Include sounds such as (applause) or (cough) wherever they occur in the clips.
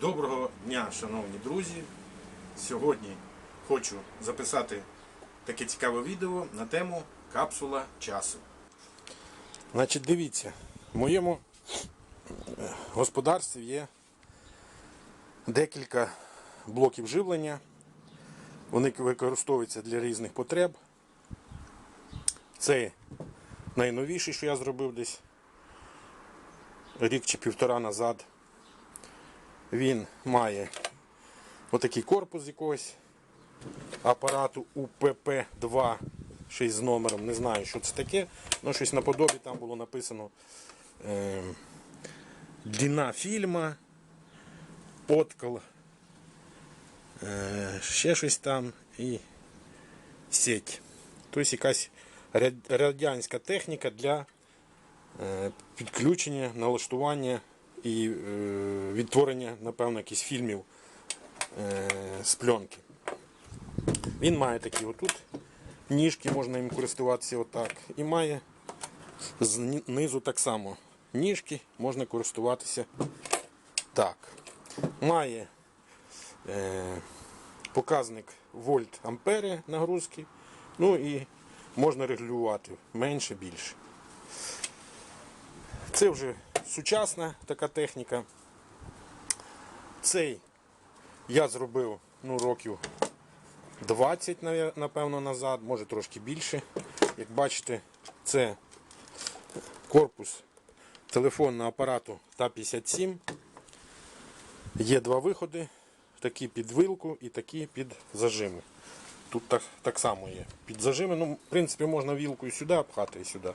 Доброго дня, шановні друзі! Сьогодні хочу записати таке цікаве відео на тему капсула часу. Значить, дивіться, в моєму е, господарстві є декілька блоків живлення. Вони використовуються для різних потреб. Це найновіший, що я зробив десь рік чи півтора назад. Він має отакий корпус якогось апарату УПП-2, щось з номером, не знаю, що це таке, але щось наподобі там було написано е, длина фільма, откол, е, ще щось там і сеть. Тобто якась радянська техніка для е, підключення, налаштування і е, відтворення, напевно, якихось фільмів е, з пленки. Він має такі отут ніжки, можна їм користуватися отак. І має знизу так само ніжки, можна користуватися так. Має е, показник вольт ампери нагрузки. Ну і можна регулювати менше, більше. Це вже сучасна така техніка. Цей я зробив ну, років 20, напевно, назад, може трошки більше. Як бачите, це корпус телефонного апарату ТА-57. Є два виходи, такі під вилку і такі під зажими. Тут так, так само є. Під зажими, ну, в принципі, можна вілкою сюди обхати і сюди.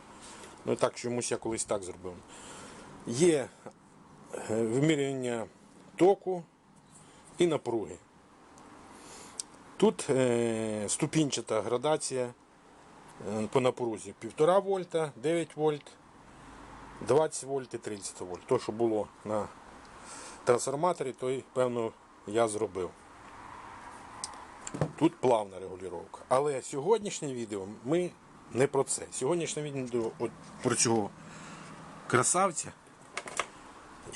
Ну і так чомусь я колись так зробив. Є е, вимірювання току і напруги. Тут е, ступінчата градація е, по напрузі 1,5 вольта, 9 вольт, 20 вольт і 30 вольт. То, що було на трансформаторі, то певно, я зробив. Тут плавна регулювання. Але сьогоднішнє відео ми не про це. Сьогоднішнє відео от про цього красавця,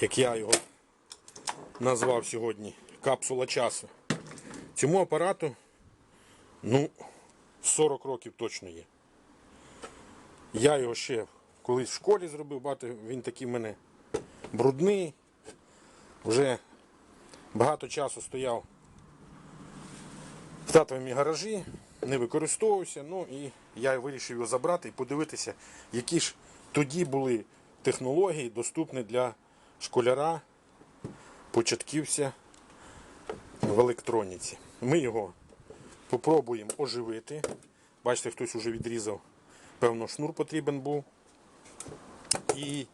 як я його назвав сьогодні, капсула часу. Цьому апарату ну, 40 років точно є. Я його ще колись в школі зробив, бачите, він такий в мене брудний. Вже багато часу стояв в татовому гаражі, не використовувався. Ну і я вирішив його забрати і подивитися, які ж тоді були технології доступні для школяра, початківця в електроніці. Ми його попробуємо оживити. Бачите, хтось вже відрізав, певно, шнур потрібен був. І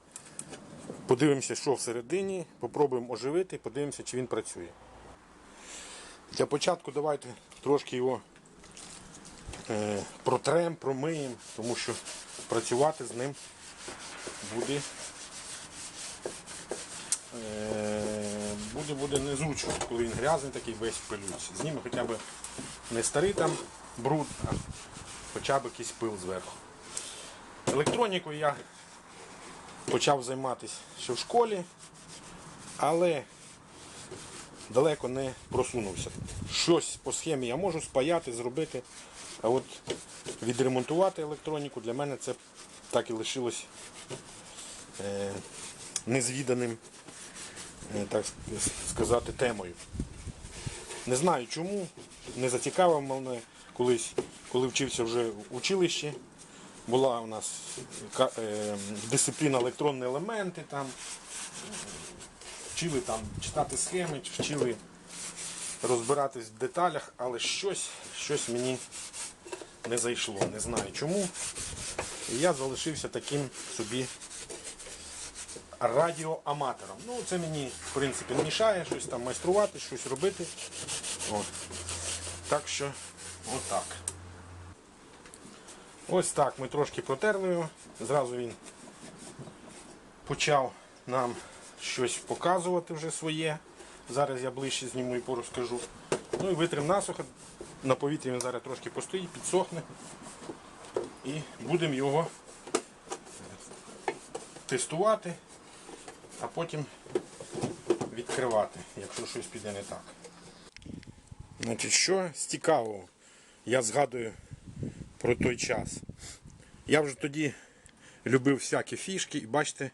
подивимося, що всередині, попробуємо оживити, подивимося, чи він працює. Для початку давайте трошки його е, протрем, промиємо, тому що працювати з ним буде, буде, буде незручно, коли він грязний такий весь в. Зніме хоча б не старий там бруд, а хоча б якийсь пил зверху. Електронікою я почав займатися ще в школі, але далеко не просунувся. Щось по схемі я можу спаяти, зробити, а от відремонтувати електроніку для мене це так і лишилось е, незвіданим, е, так сказати, темою. Не знаю чому, не зацікавив мене колись, коли вчився вже в училищі. Була у нас е, дисципліна електронні елементи, там, вчили там читати схеми, вчили розбиратись в деталях, але щось, щось мені не зайшло. Не знаю чому. І я залишився таким собі радіоаматором. Ну, це мені, в принципі, не мішає щось там майструвати, щось робити. От. Так що, отак. Ось так ми трошки протерли його. Зразу він почав нам щось показувати вже своє. Зараз я ближче зніму і порозкажу. Ну і витрим насухо. На повітрі він зараз трошки постоїть, підсохне. І будемо його тестувати, а потім відкривати, якщо щось піде не так. Значить, що з цікавого я згадую про той час. Я вже тоді любив всякі фішки і бачите,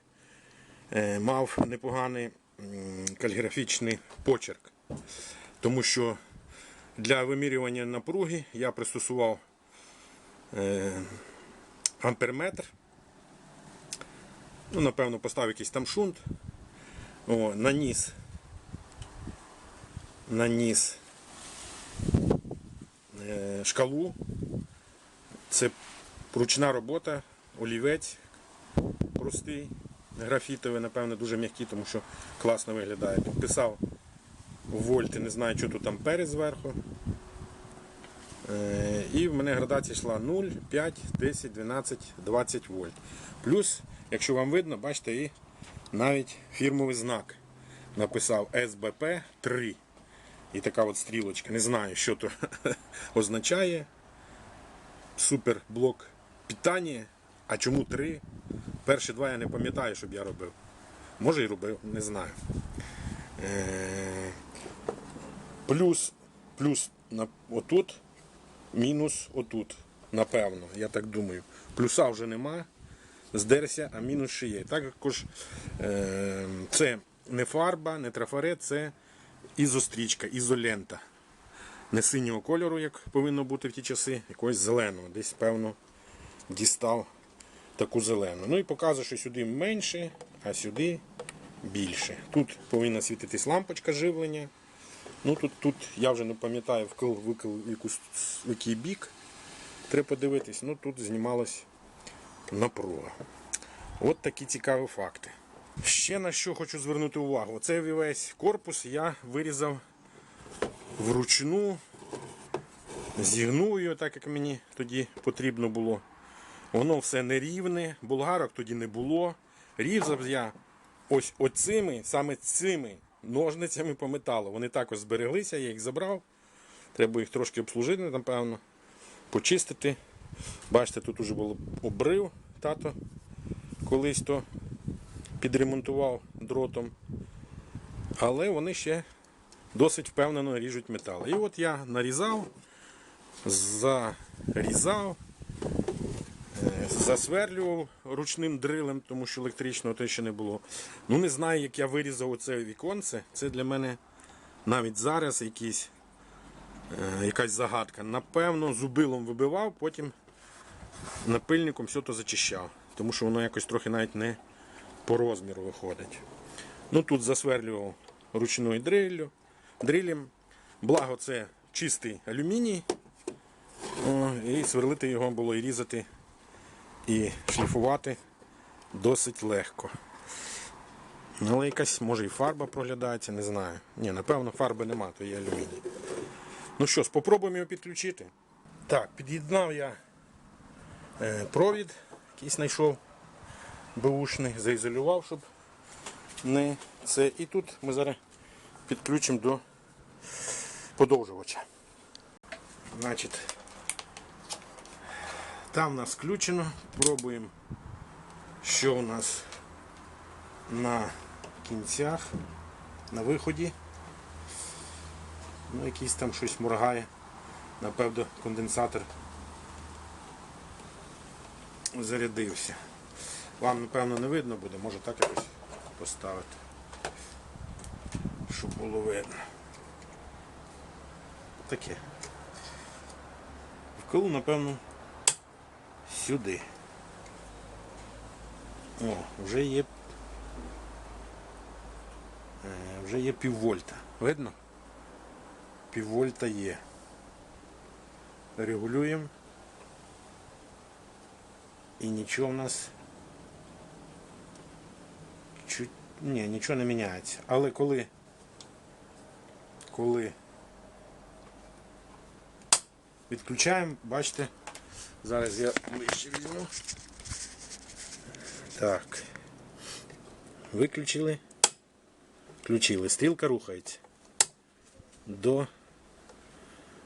е, мав непоганий каліграфічний почерк. Тому що для вимірювання напруги я пристосував е, амперметр. Ну, напевно, поставив якийсь там шунт. О, наніс. Наніс е, шкалу. Це ручна робота, олівець простий, графітовий, напевно, дуже м'який, тому що класно виглядає. Підписав вольти, не знаю, що тут там перед зверху. Е, І в мене градація йшла 0, 5, 10, 12, 20 вольт. Плюс, якщо вам видно, бачите, і навіть фірмовий знак написав СБП 3. І така от стрілочка. Не знаю, що то (laughs) означає. Супер блок питання. А чому 3? Перші два я не пам'ятаю, щоб я робив. Може і робив, не знаю. Е, Плюс, плюс отут, мінус отут. Напевно, я так думаю. Плюса вже нема. Здерся, а мінус ще. Також е, це не фарба, не трафарет, це ізострічка, ізолента. Не синього кольору, як повинно бути в ті часи, якогось зеленого. Десь, певно, дістав таку зелену. Ну і показує, що сюди менше, а сюди більше. Тут повинна світитись лампочка живлення. Ну тут, тут я вже не пам'ятаю вкл, викл, який бік. Треба подивитись. Ну тут знімалась напруга. От такі цікаві факти. Ще на що хочу звернути увагу. Оцей весь корпус я вирізав вручну, зігнув його так, як мені тоді потрібно було. Воно все нерівне, булгарок тоді не було. Різав я ось оцими, саме цими ножницями по металу. Вони також збереглися, я їх забрав. Треба їх трошки обслужити, напевно, почистити. Бачите, тут уже було обрив тато колись то підремонтував дротом. Але вони ще досить впевнено ріжуть метал. І от я нарізав, зарізав, е, засверлював ручним дрилем, тому що електричного то ще не було. Ну не знаю, як я вирізав оце віконце. Це для мене навіть зараз якийсь, е, якась загадка. Напевно, зубилом вибивав, потім напильником все то зачищав. Тому що воно якось трохи навіть не по розміру виходить. Ну тут засверлював ручною дриллю, дрилем. Благо це чистий алюміній. І сверлити його було і різати, і шліфувати досить легко. Але якась, може, і фарба проглядається, не знаю. Ні, напевно, фарби нема, то є алюміній. Ну що ж, спробуємо його підключити. Так, під'єднав я провід, який знайшов бушний, заізолював, щоб не це. І тут ми зараз підключимо до подовжувача. Значить, там у нас включено. Пробуємо, що у нас на кінцях, на виході. Ну, якийсь там щось моргає. Напевно, конденсатор зарядився. Вам, напевно, не видно буде, може так якось поставити, щоб було видно. Таке. Вколу, напевно, сюди. О, вже є е, вже є піввольта. Видно? Піввольта є. Регулюємо. І нічого в нас чуть ні, нічого не міняється. Але коли коли відключаємо, бачите, зараз я ближче візьму. Так. Виключили. Включили. Стрілка рухається. До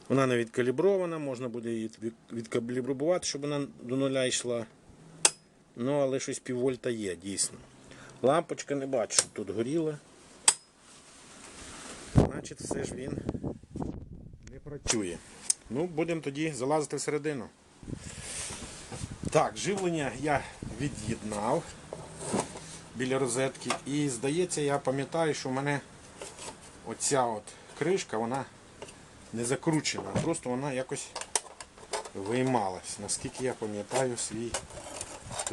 вона не відкалібрована, можна буде її від- відкалібрувати, щоб вона до нуля йшла. Ну, але щось піввольта є, дійсно. Лампочка не бачу, щоб тут горіла. значить все ж він не працює. Ну, будемо тоді залазити всередину. Так, живлення я від'єднав біля розетки. І здається, я пам'ятаю, що в мене оця от кришка, вона не закручена, просто вона якось виймалась. Наскільки я пам'ятаю свій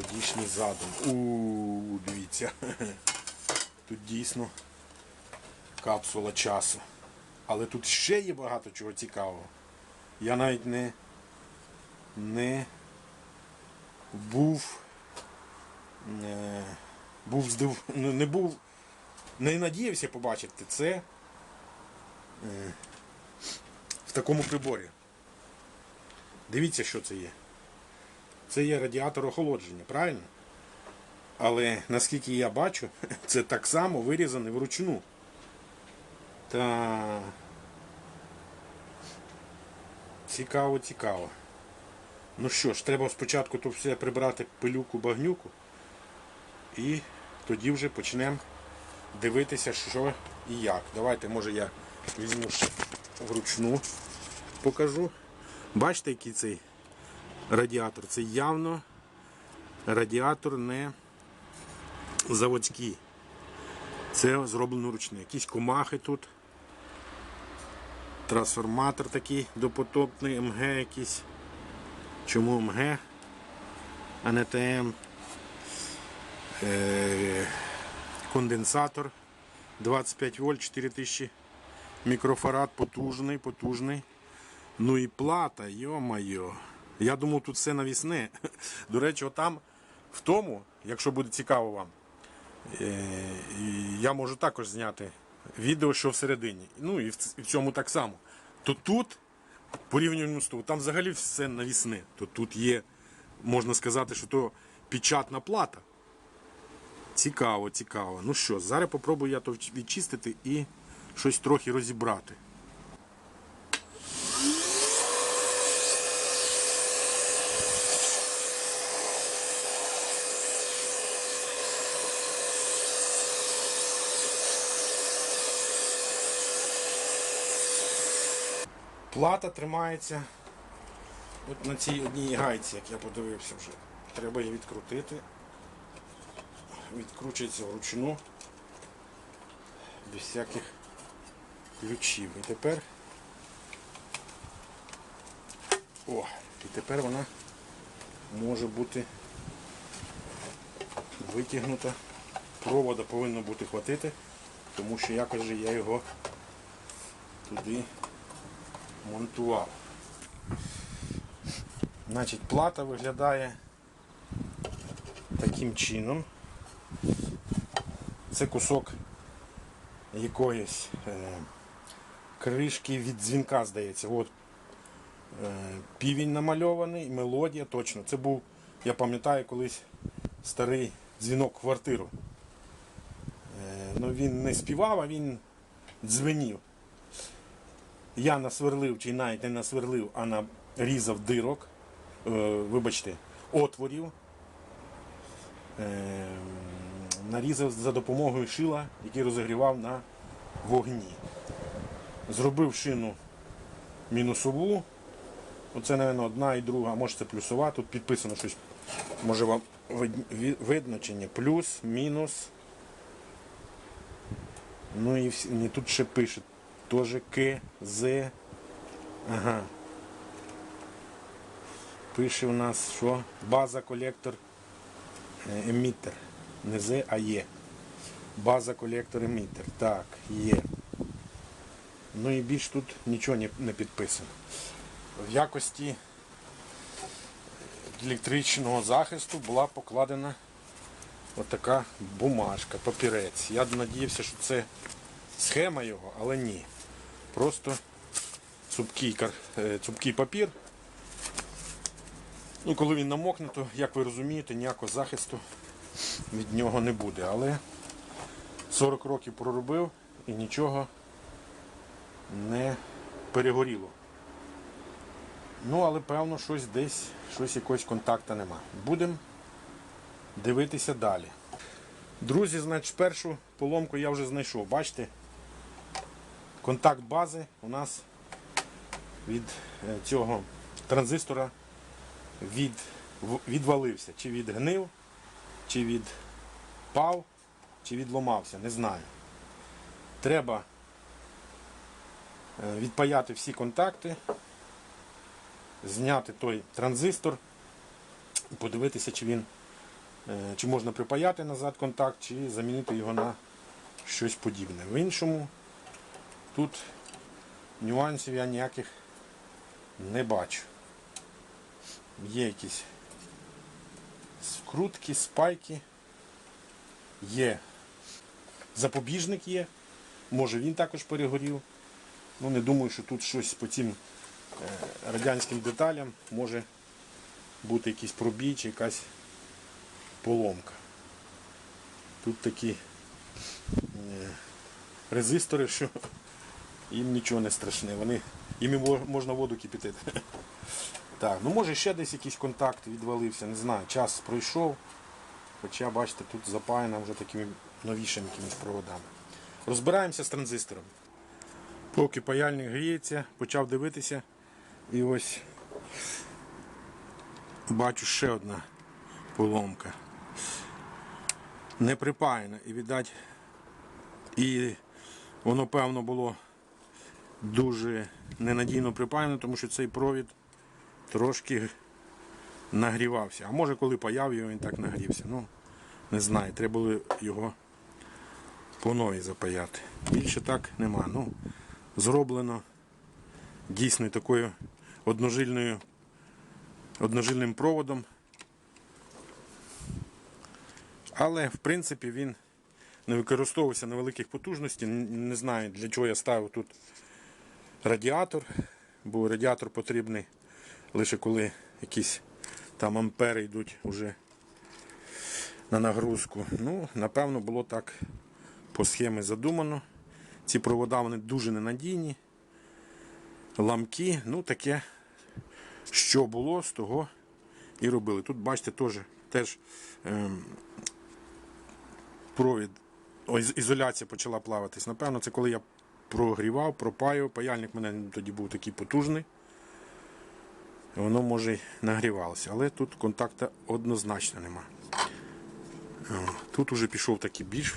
тодішній задум. У, дивіться. (laughs) Тут дійсно капсула часу. Але тут ще є багато чого цікавого. Я навіть не, не був. е, був здив... не був. Не надіявся побачити це е, в такому приборі. Дивіться, що це є. Це є радіатор охолодження, правильно? Але наскільки я бачу, (laughs) це так само вирізане вручну. Та цікаво, цікаво. Ну що ж, треба спочатку тут все прибрати пилюку, багнюку. І тоді вже почнемо дивитися, що і як. Давайте, може, я візьму вручну покажу. Бачите, який цей радіатор? Це явно радіатор не заводський. Це зроблено ручне. Якісь комахи тут. Трансформатор такий допотопний, МГ якийсь. Чому МГ, а не ТМ? Е, конденсатор 25 вольт 4000 мікрофарад, потужний, потужний. Ну і плата, йо-майо. Я думав, тут все навісне. До речі, отам в тому, якщо буде цікаво вам, е, я можу також зняти відео, що всередині. Ну і в цьому так само. То тут, порівняно з того, там взагалі все навісне. То тут є, можна сказати, що то печатна плата. Цікаво, цікаво. Ну що, зараз попробую я то відчистити і щось трохи розібрати. Плата тримається от на цій одній гайці, як я подивився вже. Треба її відкрутити. Відкручується вручну без всяких ключів. І тепер. О, і тепер вона може бути витягнута. Провода повинно бути хватити, тому що якось же я його туди монтував. Значить, плата виглядає таким чином. Це кусок якоїсь е, кришки від дзвінка, здається. От, е, півень намальований, мелодія, точно. Це був, я пам'ятаю, колись старий дзвінок в квартиру. Е, ну, він не співав, а він дзвенів. Я насверлив, чи навіть не насверлив, а нарізав дирок, е, вибачте, отворів. Е, нарізав за допомогою шила, який розігрівав на вогні. Зробив шину мінусову. Оце, мабуть, одна і друга, може це плюсова. Тут підписано щось. Може вам видно чи ні. Плюс, мінус. Ну і всі, тут ще пише. Теж К, З. Ага. Пише у нас, що база колектор е, емітер. Не З, а Є. База колектор емітер. Так, є. Ну і більш тут нічого не, не підписано. В якості електричного захисту була покладена отака бумажка, папірець. Я надіявся, що це схема його, але ні. Просто цупкий, е, цупкий папір. Ну, коли він намокне, то, як ви розумієте, ніякого захисту від нього не буде. Але 40 років проробив і нічого не перегоріло. Ну, але певно, щось десь, щось якогось контакту нема. Будемо дивитися далі. Друзі, значить, першу поломку я вже знайшов. Бачите? Контакт бази у нас від е, цього транзистора від, відвалився. Чи відгнив, чи відпав, чи відломався, не знаю. Треба е, відпаяти всі контакти, зняти той транзистор подивитися, чи він е, чи можна припаяти назад контакт, чи замінити його на щось подібне. В іншому тут нюансів я ніяких не бачу. Є якісь скрутки, спайки, є запобіжник є, може він також перегорів. Ну не думаю, що тут щось по цим е, радянським деталям може бути якийсь пробій чи якась поломка. Тут такі е, резистори, що їм нічого не страшне. Вони, їм можна воду кипятити. (laughs) Так, ну може ще десь якийсь контакт відвалився, не знаю, час пройшов. Хоча, бачите, тут запаяно вже такими новішими якимись проводами. Розбираємося з транзистором. Поки паяльник гріється, почав дивитися. І ось бачу ще одна поломка. Не припаяна. І віддать, і воно певно було дуже ненадійно припаяно, тому що цей провід трошки нагрівався. А може коли паяв його, він так нагрівся. Ну, не знаю, треба було його по новій запаяти. Більше так нема. Ну, зроблено дійсно такою одножильною, одножильним проводом. Але в принципі він не використовувався на великих потужностях. Не знаю для чого я ставив тут радіатор, бо радіатор потрібний лише коли якісь там ампери йдуть вже на нагрузку. Ну, напевно, було так по схемі задумано. Ці провода вони дуже ненадійні, ламки, ну таке, що було, з того і робили. Тут, бачите, теж, теж ем, провід, ізоляція почала плаватись. Напевно, це коли я прогрівав, пропаював. Паяльник в мене тоді був такий потужний. Воно може нагрівалося, але тут контакта однозначно нема. Тут уже пішов такий більш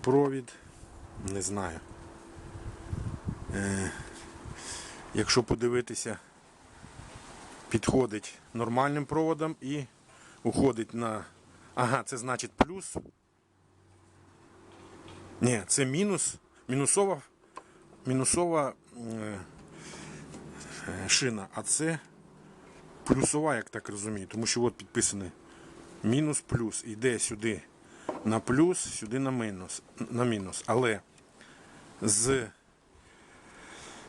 провід, не знаю. Е, якщо подивитися, підходить нормальним проводом і уходить на. Ага, це значить плюс. Ні, це мінус. Мінусова, мінусова е, шина, а це плюсова, як так розумію, тому що от підписане мінус плюс. Йде сюди на плюс, сюди на мінус. На мінус. Але з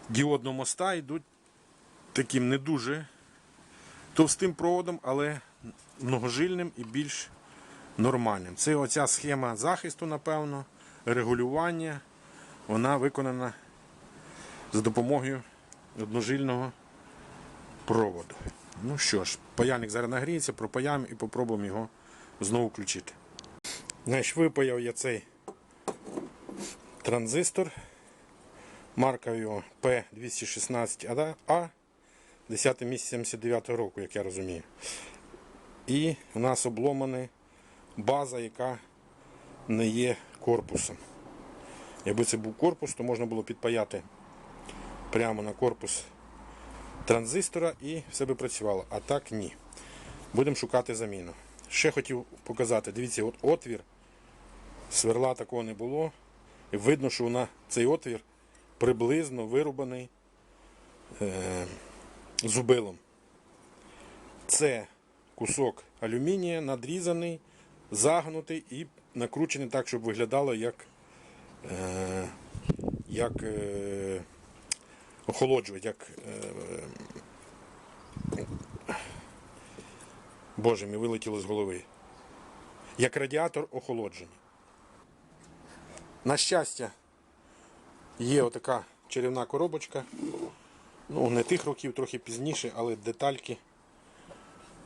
діодного моста йдуть таким не дуже товстим проводом, але многожильним і більш нормальним. Це оця схема захисту, напевно, регулювання. Вона виконана за допомогою одножильного проводу. Ну що ж, паяльник зараз нагріється, пропаяємо і попробуємо його знову включити. Значить, випаяв я цей транзистор. Марка його P216A 10 місяць 79 року, як я розумію. І у нас обломана база, яка не є корпусом. Якби це був корпус, то можна було підпаяти прямо на корпус транзистора і все би працювало. А так ні. Будемо шукати заміну. Ще хотів показати, дивіться, от отвір, сверла такого не було. І видно, що вона, цей отвір приблизно вирубаний е, зубилом. Це кусок алюмінія, надрізаний, загнутий і накручений так, щоб виглядало як, як е, охолоджувач, як. Е, Боже, мені вилетіло з голови. Як радіатор охолодження. На щастя, є отака чарівна коробочка. Ну, не тих років, трохи пізніше, але детальки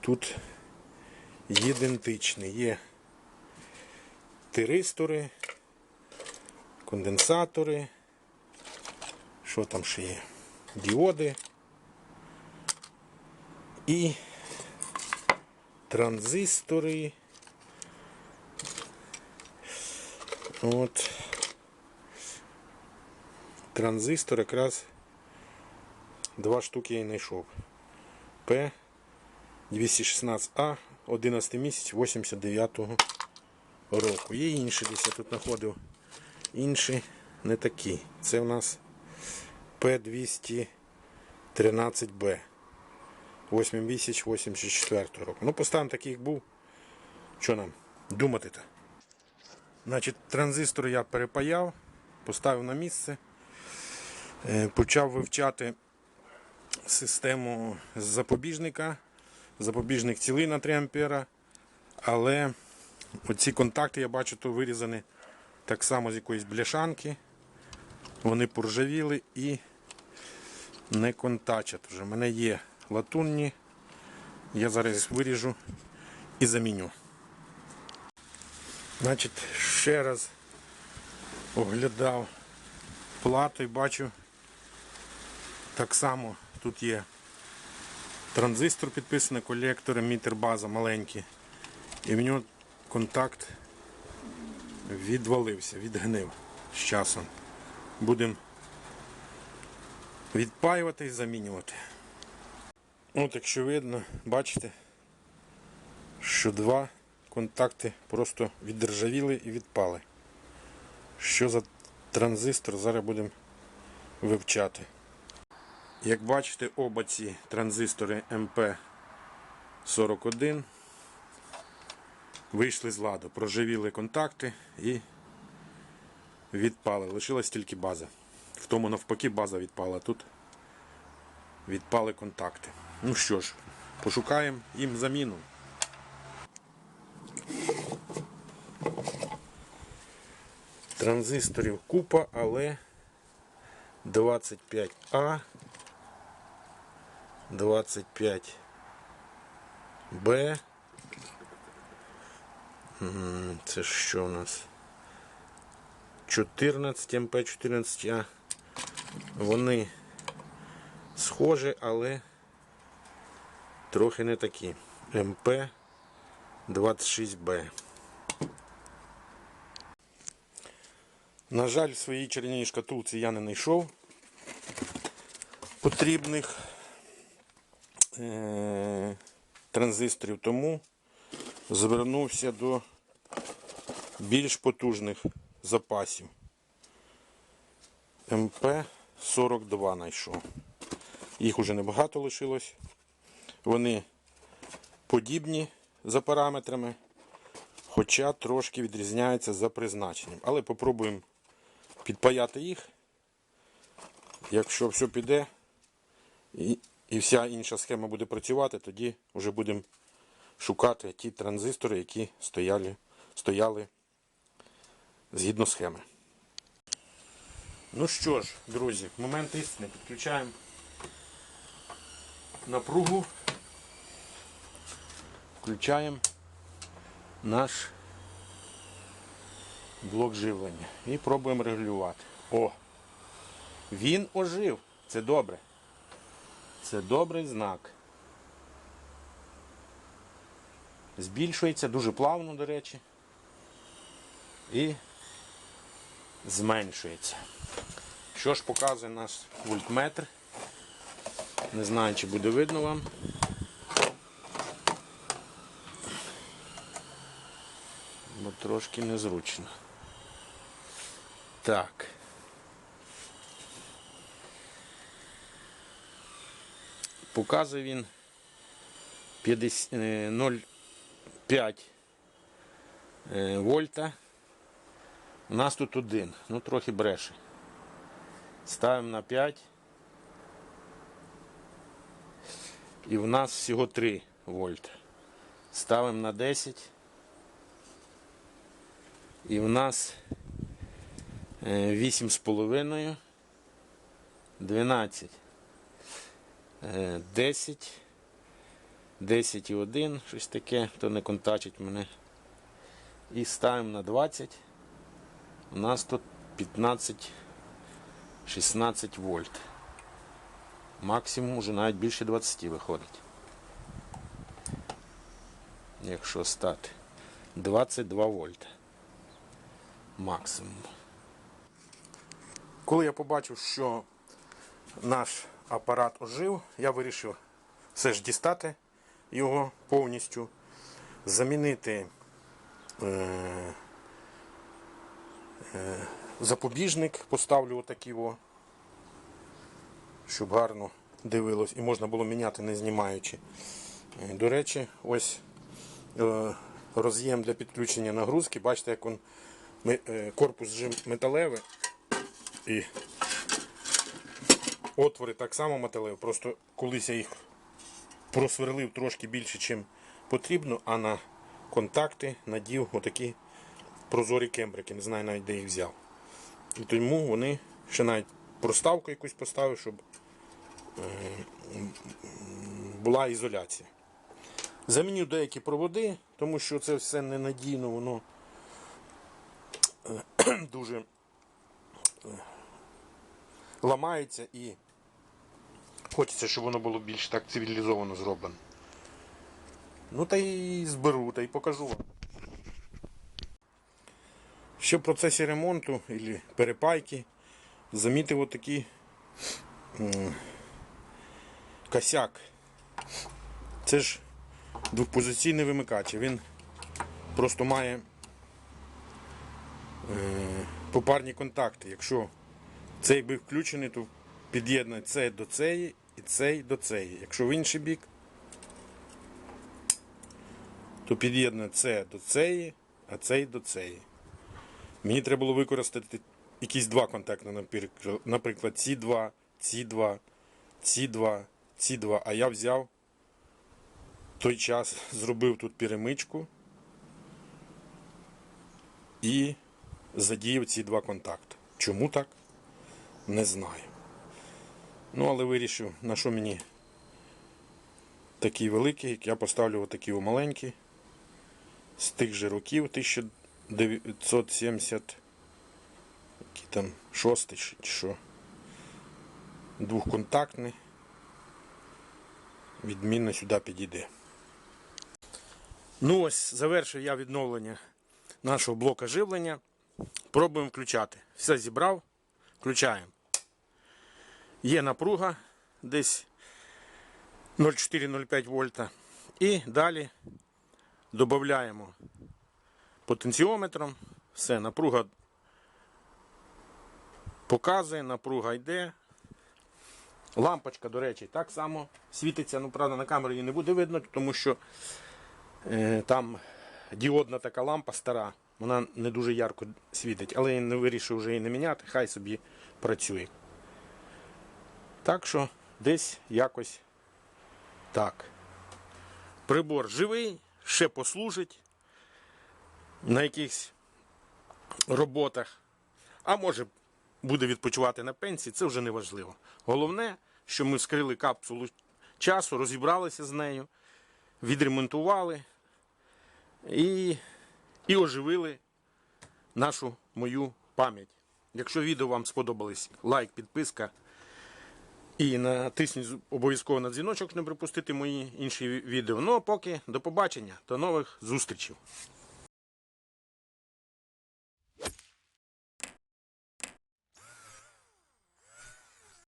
тут ідентичні. Є тиристори, конденсатори, Що там ще є? Діоди. І транзистори. От. Транзистор якраз два штуки я знайшов. П 216А 11 місяць 89-го року. Є інші десь я тут знаходив. Інші не такі. Це у нас П213Б. 8 місяць 84 року. Ну, поставимо таких був. Що нам? Думати-то? Значить, транзистор я перепаяв, поставив на місце, Е, почав вивчати систему запобіжника. Запобіжник цілий на 3 ампера, але оці контакти я бачу, то вирізані так само з якоїсь бляшанки. Вони поржавіли і не контачать вже. У мене є латунні. Я зараз виріжу і заміню. Значить, ще раз оглядав плату і бачу, так само тут є транзистор підписаний, колектор, емітер, база маленький. І в нього контакт відвалився, відгнив з часом. Будемо відпаювати і замінювати. От якщо видно, бачите, що два контакти просто відржавіли і відпали. Що за транзистор, зараз будемо вивчати. Як бачите, оба ці транзистори МП41 вийшли з ладу, проживіли контакти і відпали. Лишилась тільки база. В тому навпаки база відпала. Тут відпали контакти. Ну що ж, пошукаємо їм заміну. Транзисторів купа, але 25А, 25Б. Це що у нас? 14 МП14А. Вони схожі, але трохи не такі. МП26Б. На жаль, в своїй черній шкатулці я не знайшов потрібних е- транзисторів, тому звернувся до більш потужних запасів. МП-42 знайшов. Їх уже небагато лишилось. Вони подібні за параметрами, хоча трошки відрізняються за призначенням. Але попробуємо підпаяти їх. Якщо все піде і, і вся інша схема буде працювати, тоді вже будемо шукати ті транзистори, які стояли, стояли згідно схеми. Ну що ж, друзі, момент істини. Підключаємо напругу. Включаємо наш блок живлення і пробуємо регулювати. О! Він ожив. Це добре. Це добрий знак. Збільшується дуже плавно, до речі. І зменшується. Що ж показує наш вольтметр? Не знаю, чи буде видно вам. Бо трошки незручно. Так. Показує він 50, е, 0,5 е, вольта. У нас тут один, ну трохи бреше. Ставимо на 5. І в нас всього 3 вольта. Ставимо на 10. І в нас е, 8,5, 12, е, 10, 10 і 1, щось таке, то не контачить мене. І ставимо на 20. У нас тут 15 16 вольт. Максимум уже навіть більше 20 виходить. Якщо стати 22 вольта. Максимум. Коли я побачив, що наш апарат ожив, я вирішив все ж дістати його повністю, замінити е, е, запобіжник, поставлю отакий щоб гарно дивилось і можна було міняти не знімаючи. Е, До речі, ось роз'єм для підключення нагрузки. Бачите, як він, корпус же металевий і отвори так само металеві. Просто колись я їх просверлив трошки більше, ніж потрібно, а на контакти надів отакі прозорі кембрики. Не знаю навіть де їх взяв. І тому вони ще навіть проставку якусь поставив, щоб е, була ізоляція. Заміню деякі проводи, тому що це все ненадійно, воно е, (clears throat) дуже е, ламається і хочеться, щоб воно було більш так цивілізовано зроблено. Ну та й зберу, та й покажу вам. Ще в процесі ремонту або перепайки замітив отакий косяк. Це ж двохпозиційний вимикач. Він просто має е, попарні контакти. Якщо цей би включений, то під'єднує цей до цієї і цей до цієї. Якщо в інший бік, то під'єднує це до цієї, а цей до цієї. Мені треба було використати якісь два контакти, наприклад- ці два, ці два, ці два, ці два. А я взяв той час, зробив тут перемичку і задіяв ці два контакти. Чому так? Не знаю. Ну, але вирішив, на що мені такий великий, я поставлю отакий маленький. З тих же років 1970 який там шостий чи чи що. Двохконтактний. Відмінно сюди підійде. Ну ось завершив я відновлення нашого блока живлення. Пробуємо включати. Все зібрав, включаємо. Є напруга десь 0,4-0,5 вольта. І далі додаємо потенціометром. Все, напруга показує, напруга йде. Лампочка, до речі, так само світиться. Ну, правда, на камері її не буде видно, тому що е, там діодна така лампа стара. Вона не дуже ярко світить, але я не вирішив вже її не міняти, хай собі працює. Так що десь якось так. Прибор живий, ще послужить на якихось роботах, а може буде відпочивати на пенсії, це вже не важливо. Головне, що ми вскрили капсулу часу, розібралися з нею, відремонтували і, і оживили нашу мою пам'ять. Якщо відео вам сподобались, лайк, підписка. І натисніть обов'язково на дзвіночок, щоб не пропустити мої інші відео. Ну а поки до побачення, до нових зустрічей.